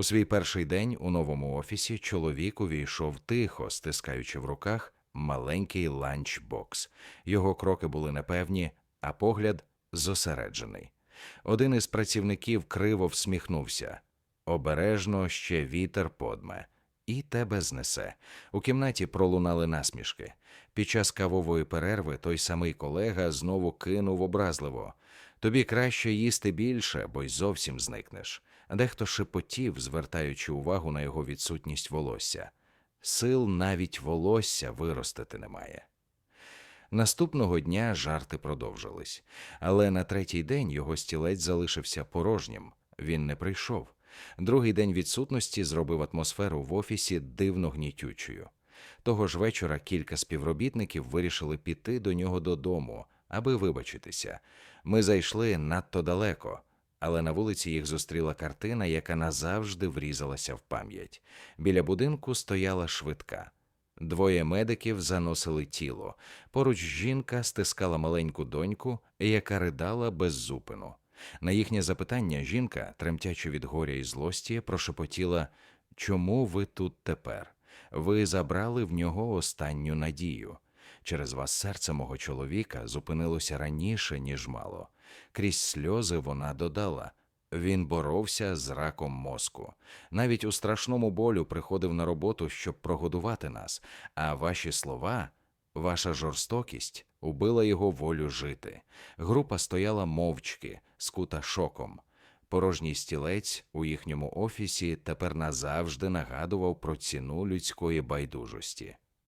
У свій перший день у новому офісі чоловік увійшов тихо, стискаючи в руках маленький ланчбокс. Його кроки були непевні, а погляд зосереджений. Один із працівників криво всміхнувся. Обережно ще вітер подме. І тебе знесе. У кімнаті пролунали насмішки. Під час кавової перерви той самий колега знову кинув образливо. Тобі краще їсти більше, бо й зовсім зникнеш. Дехто шепотів, звертаючи увагу на його відсутність волосся. Сил навіть волосся виростити немає. Наступного дня жарти продовжились, але на третій день його стілець залишився порожнім. Він не прийшов. Другий день відсутності зробив атмосферу в офісі дивно гнітючою. Того ж вечора кілька співробітників вирішили піти до нього додому, аби вибачитися. Ми зайшли надто далеко, але на вулиці їх зустріла картина, яка назавжди врізалася в пам'ять. Біля будинку стояла швидка. Двоє медиків заносили тіло. Поруч жінка стискала маленьку доньку, яка ридала без зупину. На їхнє запитання жінка, тремтячи від горя і злості, прошепотіла Чому ви тут тепер? Ви забрали в нього останню надію. Через вас серце мого чоловіка зупинилося раніше, ніж мало. Крізь сльози вона додала він боровся з раком мозку. Навіть у страшному болю приходив на роботу, щоб прогодувати нас, а ваші слова, ваша жорстокість убила його волю жити. Група стояла мовчки, скута шоком. Порожній стілець у їхньому офісі тепер назавжди нагадував про ціну людської байдужості.